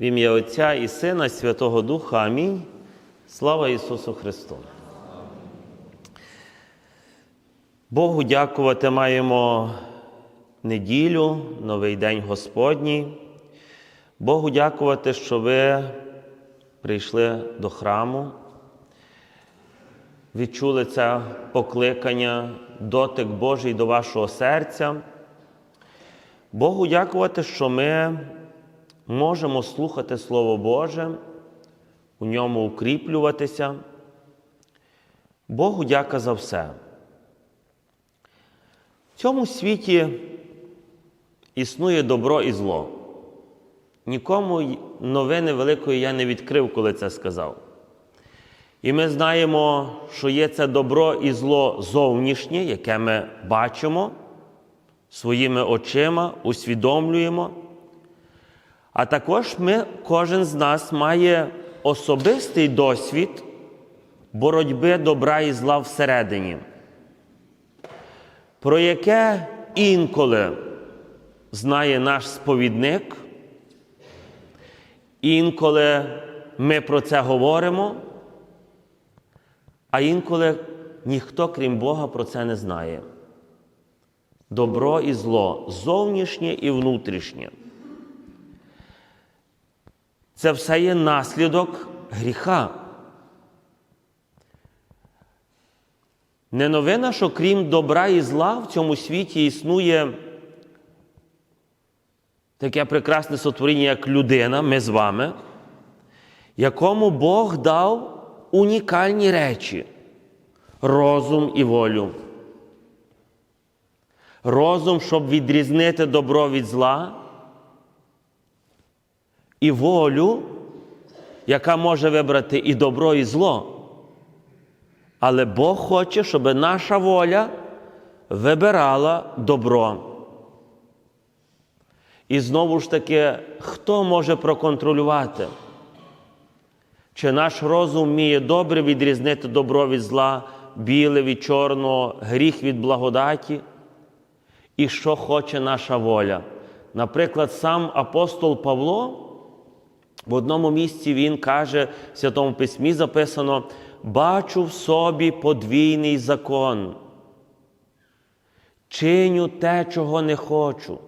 В ім'я Отця і Сина, Святого Духа. Амінь. Слава Ісусу Христу. Богу дякувати маємо неділю, новий день Господній. Богу дякувати, що ви прийшли до храму, відчули це покликання, дотик Божий до вашого серця. Богу дякувати, що ми можемо слухати Слово Боже, у ньому укріплюватися. Богу дяка за все. В цьому світі існує добро і зло. Нікому новини великої я не відкрив, коли це сказав. І ми знаємо, що є це добро і зло зовнішнє, яке ми бачимо своїми очима, усвідомлюємо. А також ми, кожен з нас має особистий досвід боротьби добра і зла всередині, про яке інколи знає наш сповідник, інколи ми про це говоримо, а інколи ніхто, крім Бога, про це не знає. Добро і зло, зовнішнє і внутрішнє. Це все є наслідок гріха. Не новина, що крім добра і зла в цьому світі існує таке прекрасне сотворіння, як людина, ми з вами, якому Бог дав унікальні речі розум і волю. Розум, щоб відрізнити добро від зла, і волю, яка може вибрати і добро, і зло. Але Бог хоче, щоб наша воля вибирала добро. І знову ж таки, хто може проконтролювати? Чи наш розум вміє добре відрізнити добро від зла, біле від чорного, гріх від благодаті? І що хоче наша воля? Наприклад, сам апостол Павло в одному місці він каже в Святому Письмі записано: бачу в собі подвійний закон. Чиню те, чого не хочу.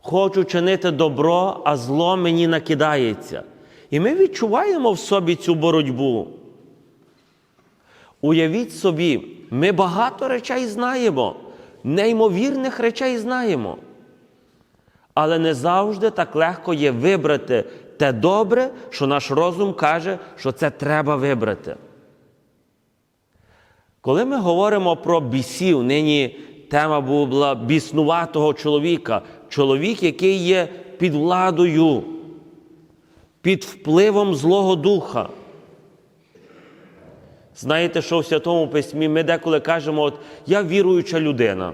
Хочу чинити добро, а зло мені накидається. І ми відчуваємо в собі цю боротьбу. Уявіть собі, ми багато речей знаємо, неймовірних речей знаємо. Але не завжди так легко є вибрати те добре, що наш розум каже, що це треба вибрати. Коли ми говоримо про бісів, нині тема була біснуватого чоловіка, чоловік, який є під владою, під впливом Злого Духа. Знаєте, що в Святому Письмі ми деколи кажемо, от я віруюча людина.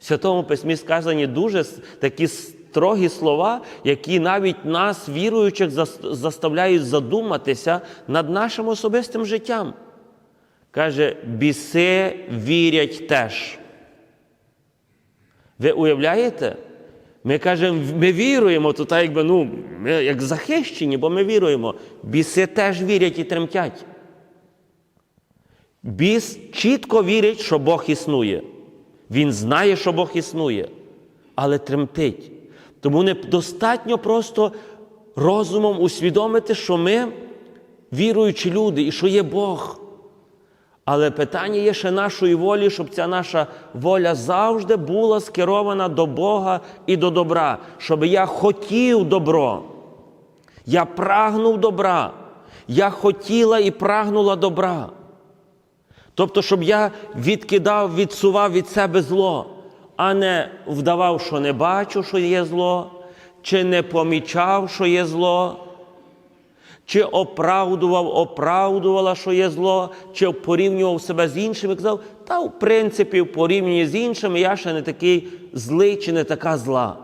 В Святому Письмі сказані дуже такі строгі слова, які навіть нас, віруючих, заставляють задуматися над нашим особистим життям. Каже, біси вірять теж. Ви уявляєте? Ми кажемо, ми віруємо, то так якби ну, ми як захищені, бо ми віруємо. Біси теж вірять і тремтять. Біс чітко вірить, що Бог існує. Він знає, що Бог існує, але тремтить. Тому недостатньо просто розумом усвідомити, що ми віруючі люди і що є Бог. Але питання є ще нашої волі, щоб ця наша воля завжди була скерована до Бога і до добра, щоб я хотів добро. Я прагнув добра. Я хотіла і прагнула добра. Тобто, щоб я відкидав, відсував від себе зло, а не вдавав, що не бачу, що є зло, чи не помічав, що є зло, чи оправдував, оправдувала, що є зло, чи порівнював себе з іншими, казав, та в принципі, в порівнянні з іншими я ще не такий злий чи не така зла.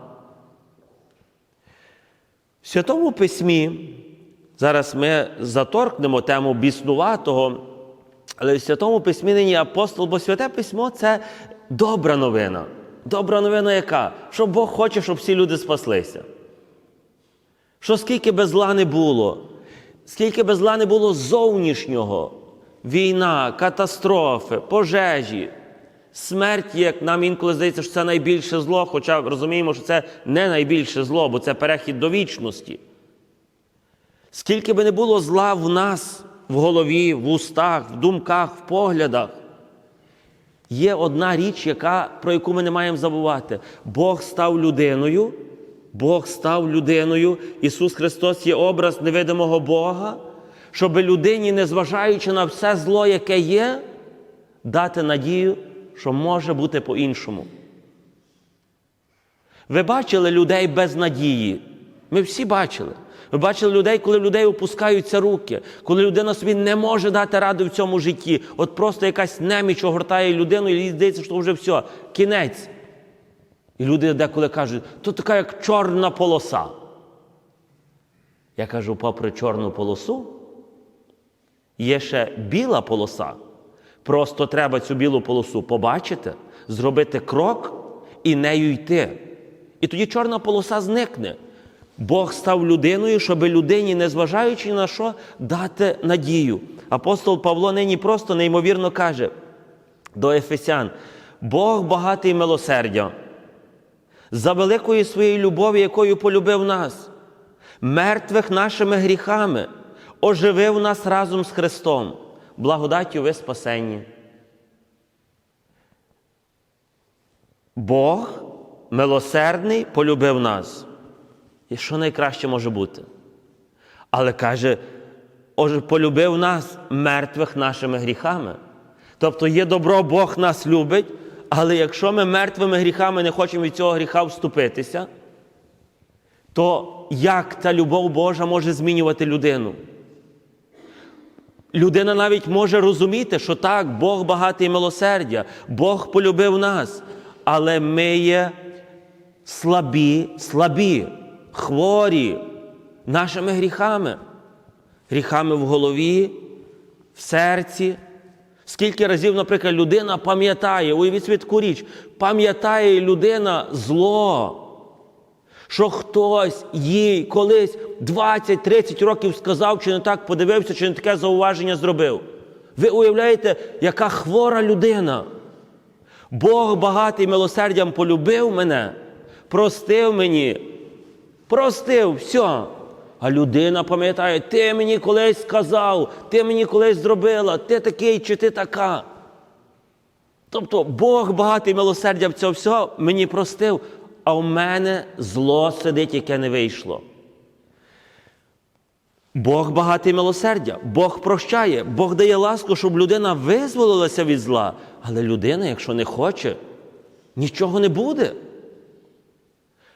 В Святому Письмі зараз ми заторкнемо тему біснуватого. Але в Святому Письмі нині апостол, бо Святе Письмо це добра новина. Добра новина яка? Що Бог хоче, щоб всі люди спаслися. Що скільки би зла не було, скільки би зла не було зовнішнього, війна, катастрофи, пожежі, смерть, як нам інколи здається, що це найбільше зло, хоча розуміємо, що це не найбільше зло, бо це перехід до вічності. Скільки би не було зла в нас, в голові, в устах, в думках, в поглядах, є одна річ, яка, про яку ми не маємо забувати. Бог став людиною, Бог став людиною, Ісус Христос є образ невидимого Бога, щоб людині, незважаючи на все зло, яке є, дати надію, що може бути по-іншому. Ви бачили людей без надії? Ми всі бачили. Ви бачили людей, коли в людей опускаються руки, коли людина собі не може дати ради в цьому житті. От просто якась неміч огортає людину, і їй здається, що вже все, кінець. І люди деколи кажуть, то така як чорна полоса. Я кажу, попри чорну полосу, є ще біла полоса. Просто треба цю білу полосу побачити, зробити крок і нею йти. І тоді чорна полоса зникне. Бог став людиною, щоб людині, незважаючи на що, дати надію. Апостол Павло нині просто неймовірно каже до Ефесян: Бог багатий милосердя, за великою своєю любов'ю, якою полюбив нас, мертвих нашими гріхами, оживив нас разом з Христом, благодаттю ви спасенні. Бог милосердний полюбив нас. І що найкраще може бути? Але каже, «Оже, полюбив нас мертвих нашими гріхами. Тобто є добро, Бог нас любить, але якщо ми мертвими гріхами не хочемо від цього гріха вступитися, то як та любов Божа може змінювати людину? Людина навіть може розуміти, що так, Бог багатий милосердя, Бог полюбив нас, але ми є слабі, слабі, хворі нашими гріхами, гріхами в голові, в серці. Скільки разів, наприклад, людина пам'ятає, уявіть собі таку річ, пам'ятає людина зло, що хтось їй колись 20-30 років сказав, чи не так подивився, чи не таке зауваження зробив. Ви уявляєте, яка хвора людина. Бог багатий милосердям полюбив мене, простив мені, простив все. А людина пам'ятає, ти мені колись сказав, ти мені колись зробила, ти такий чи ти така. Тобто Бог багатий милосердя в цього всього мені простив, а в мене зло сидить, яке не вийшло. Бог багатий милосердя, Бог прощає, Бог дає ласку, щоб людина визволилася від зла. Але людина, якщо не хоче, нічого не буде.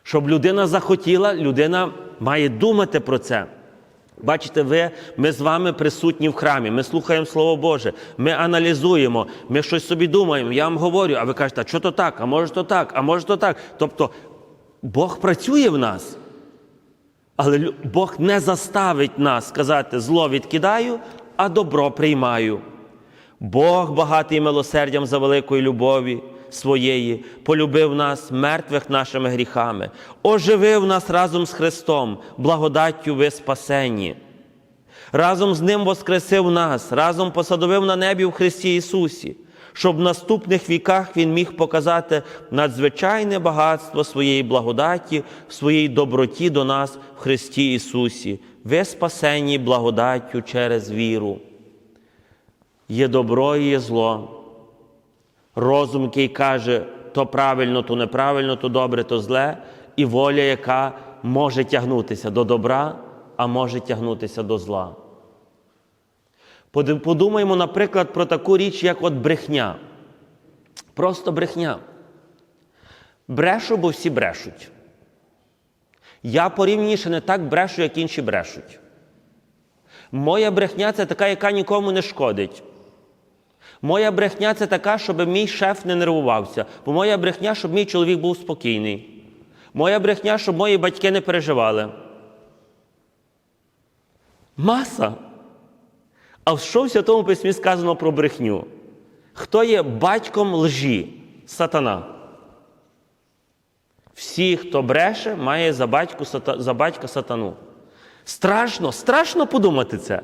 Щоб людина захотіла, людина має думати про це. Бачите, ви, ми з вами присутні в храмі, ми слухаємо Слово Боже, ми аналізуємо, ми щось собі думаємо. Я вам говорю, а ви кажете, а що то так, а може то так, а може то так. Тобто Бог працює в нас. Але Бог не заставить нас сказати зло відкидаю, а добро приймаю. Бог, багатий милосердям за великої любові своєї, полюбив нас мертвих нашими гріхами, оживив нас разом з Христом, благодаттю ви спасенні. Разом з Ним воскресив нас, разом посадовив на небі в Христі Ісусі, щоб в наступних віках Він міг показати надзвичайне багатство своєї благодаті, своєї доброті до нас в Христі Ісусі. Ви спасені благодаттю через віру. Є добро і є зло. Розум, який каже, то правильно, то неправильно, то добре, то зле, і воля, яка може тягнутися до добра, а може тягнутися до зла. Подумаємо, наприклад, про таку річ, як от брехня. Просто брехня. Брешу, бо всі брешуть. Я порівніше не так брешу, як інші брешуть. Моя брехня це така, яка нікому не шкодить. Моя брехня це така, щоб мій шеф не нервувався. Бо моя брехня, щоб мій чоловік був спокійний. Моя брехня, щоб мої батьки не переживали. Маса. А що в Святому Письмі сказано про брехню? Хто є батьком лжі? Сатана. Всі, хто бреше, має за, батьку, за батька сатану. Страшно, страшно подумати це.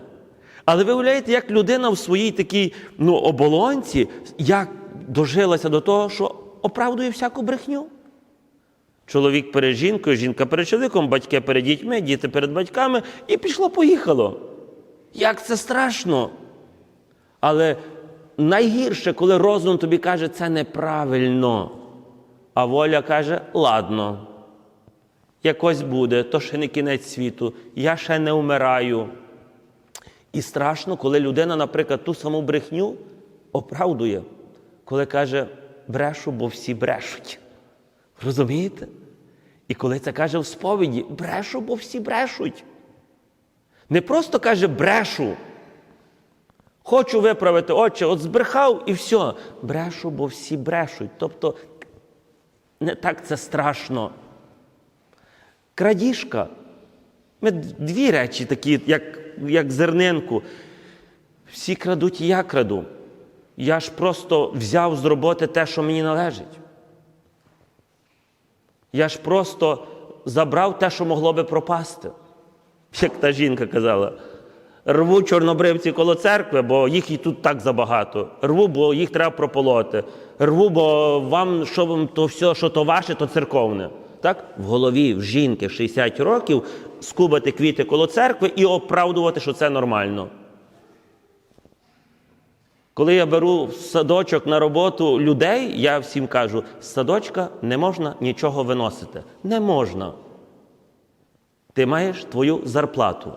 Але ви уявляєте, як людина в своїй такій ну, оболонці, як дожилася до того, що оправдує всяку брехню. Чоловік перед жінкою, жінка перед чоловіком, батьки перед дітьми, діти перед батьками, і пішло-поїхало. Як це страшно. Але найгірше, коли розум тобі каже, це неправильно. А воля каже, ладно, якось буде, то ще не кінець світу, я ще не вмираю. І страшно, коли людина, наприклад, ту саму брехню оправдує, коли каже, брешу, бо всі брешуть. Розумієте? І коли це каже в сповіді, брешу, бо всі брешуть. Не просто каже брешу. Хочу виправити очі, от збрехав і все. Брешу, бо всі брешуть. Тобто не так це страшно. Крадіжка. Ми дві речі такі, як, як зернинку. Всі крадуть, і я краду. Я ж просто взяв з роботи те, що мені належить. Я ж просто забрав те, що могло би пропасти. Як та жінка казала, рву чорнобривці коло церкви, бо їх і тут так забагато. Рву, бо їх треба прополоти. Рву, бо вам, що вам то все, що то ваше, то церковне. Так? В голові в жінки в 60 років скубати квіти коло церкви і оправдувати, що це нормально. Коли я беру в садочок на роботу людей, я всім кажу, з садочка не можна нічого виносити. Не можна. Ти маєш твою зарплату.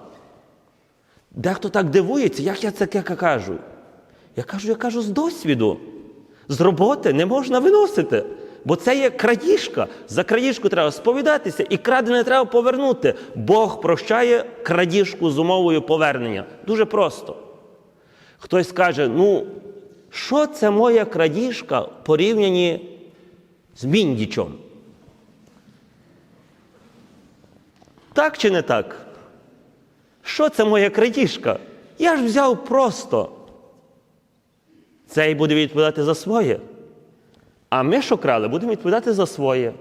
Дехто так дивується, як я це кажу. Я кажу, я кажу з досвіду. З роботи не можна виносити. Бо це є крадіжка. За крадіжку треба сповідатися і крадене треба повернути. Бог прощає крадіжку з умовою повернення. Дуже просто. Хтось скаже, ну, що це моя крадіжка в порівнянні з міндічом? Так чи не так? Що це моя крадіжка? Я ж взяв просто. Цей буде відповідати за своє. А ми, що крали, будемо відповідати за своє.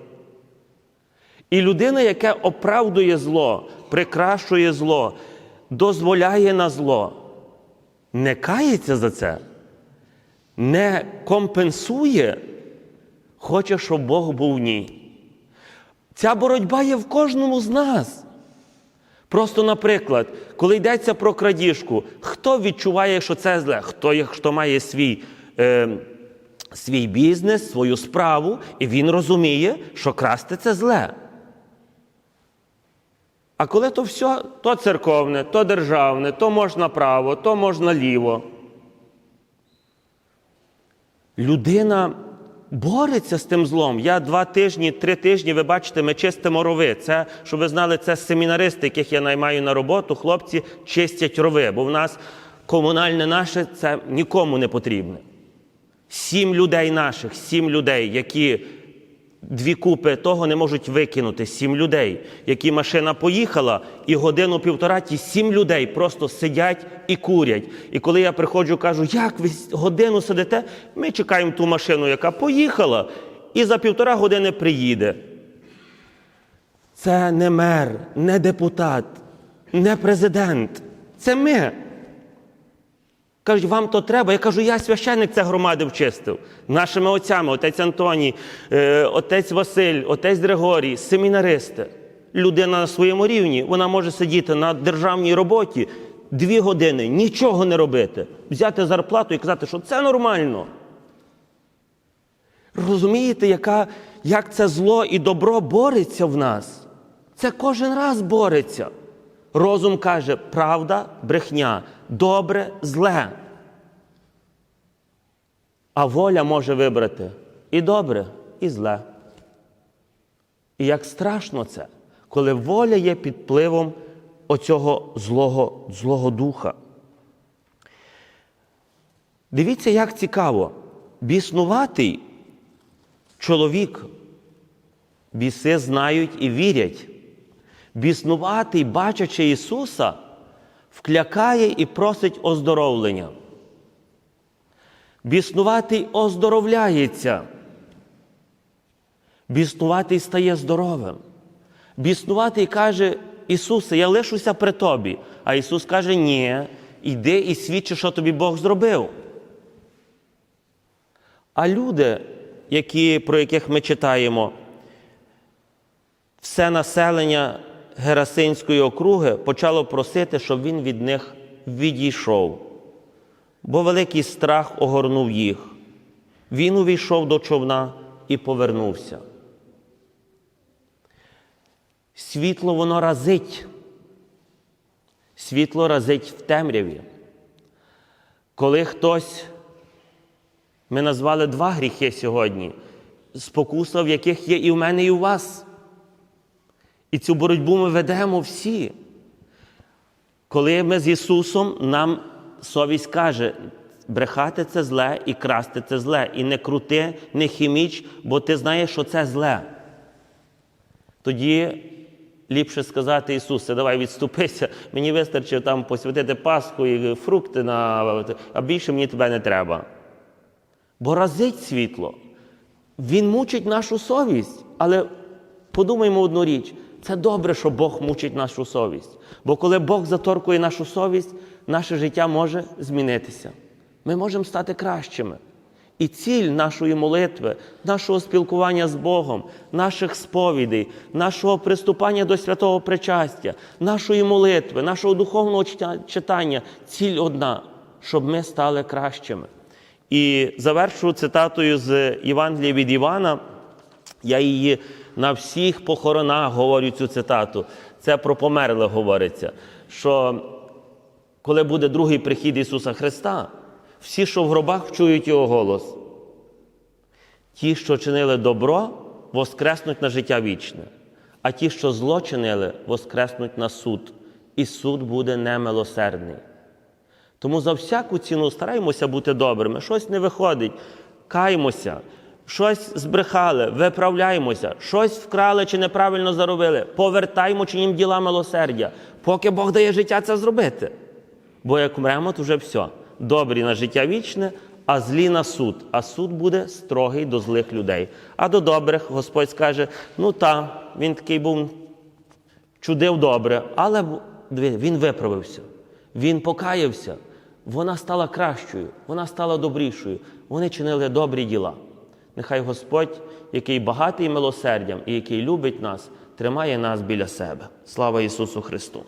І людина, яка оправдує зло, прикрашує зло, дозволяє на зло, не кається за це, не компенсує, хоче, щоб Бог був в ній. Ця боротьба є в кожному з нас. Просто, наприклад, коли йдеться про крадіжку, хто відчуває, що це зле? Хто, хто має свій, е, свій бізнес, свою справу, і він розуміє, що красти це зле. А коли то все, то церковне, то державне, то можна право, то можна ліво. Людина бореться з тим злом. Я два тижні, три тижні, ви бачите, ми чистимо рови. Це, щоб ви знали, це семінаристи, яких я наймаю на роботу, хлопці чистять рови, бо в нас комунальне наше це нікому не потрібне. Сім людей наших, сім людей, які дві купи того не можуть викинути. Сім людей, які машина поїхала, і годину-півтора ті сім людей просто сидять і курять. І коли я приходжу, кажу, як ви годину сидите, ми чекаємо ту машину, яка поїхала, і за півтора години приїде. Це не мер, не депутат, не президент. Це ми. Кажуть, вам то треба. Я кажу, я священник це громади вчистив. Нашими отцями, отець Антоній, е, отець Василь, отець Григорій, семінаристи. Людина на своєму рівні, вона може сидіти на державній роботі дві години, нічого не робити, взяти зарплату і казати, що це нормально. Розумієте, яка, як це зло і добро бореться в нас? Це кожен раз бореться. Розум каже, правда, брехня, добре, зле. А воля може вибрати і добре, і зле. І як страшно це, коли воля є під впливом оцього злого, злого духа. Дивіться, як цікаво, біснуватий чоловік, біси знають і вірять. Біснуватий, бачачи Ісуса, вклякає і просить оздоровлення. Біснуватий оздоровляється. Біснуватий стає здоровим. Біснуватий каже, Ісусе, я лишуся при тобі. А Ісус каже, ні, йди і свідчи, що тобі Бог зробив. А люди, які, про яких ми читаємо, все населення Герасинської округи почало просити, щоб він від них відійшов, бо великий страх огорнув їх. Він увійшов до човна і повернувся. Світло воно разить. Світло разить в темряві. Коли хтось, ми назвали два гріхи сьогодні, спокуса, в яких є і в мене, і у вас. І цю боротьбу ми ведемо всі. Коли ми з Ісусом, нам совість каже, брехати це зле і красти це зле. І не крути, не хіміч, бо ти знаєш, що це зле. Тоді ліпше сказати Ісусе, давай відступися, мені вистачить там посвятити Пасху і фрукти, на... а більше мені тебе не треба. Бо разить світло. Він мучить нашу совість. Але подумаймо одну річ: це добре, що Бог мучить нашу совість. Бо коли Бог заторкує нашу совість, наше життя може змінитися. Ми можемо стати кращими. І ціль нашої молитви, нашого спілкування з Богом, наших сповідей, нашого приступання до святого причастя, нашої молитви, нашого духовного читання ціль одна, щоб ми стали кращими. І завершу цитатою з Євангелія від Івана. Я її на всіх похоронах говорю цю цитату. Це про померлих говориться. Що коли буде другий прихід Ісуса Христа, всі, що в гробах, чують Його голос. Ті, що чинили добро, воскреснуть на життя вічне, а ті, що зло чинили, воскреснуть на суд, і суд буде немилосердний. Тому за всяку ціну стараємося бути добрими. Щось не виходить, каємося, щось збрехали, виправляємося, щось вкрали чи неправильно заробили. Повертаймо чинім діла милосердя, поки Бог дає життя це зробити. Бо як вмремо, то вже все. Добрі на життя вічне, а злі на суд. А суд буде строгий до злих людей. А до добрих Господь скаже: ну та, він такий був чудив добре, але він виправився, він покаявся, вона стала кращою, вона стала добрішою. Вони чинили добрі діла. Нехай Господь, який багатий милосердям і який любить нас, тримає нас біля себе. Слава Ісусу Христу!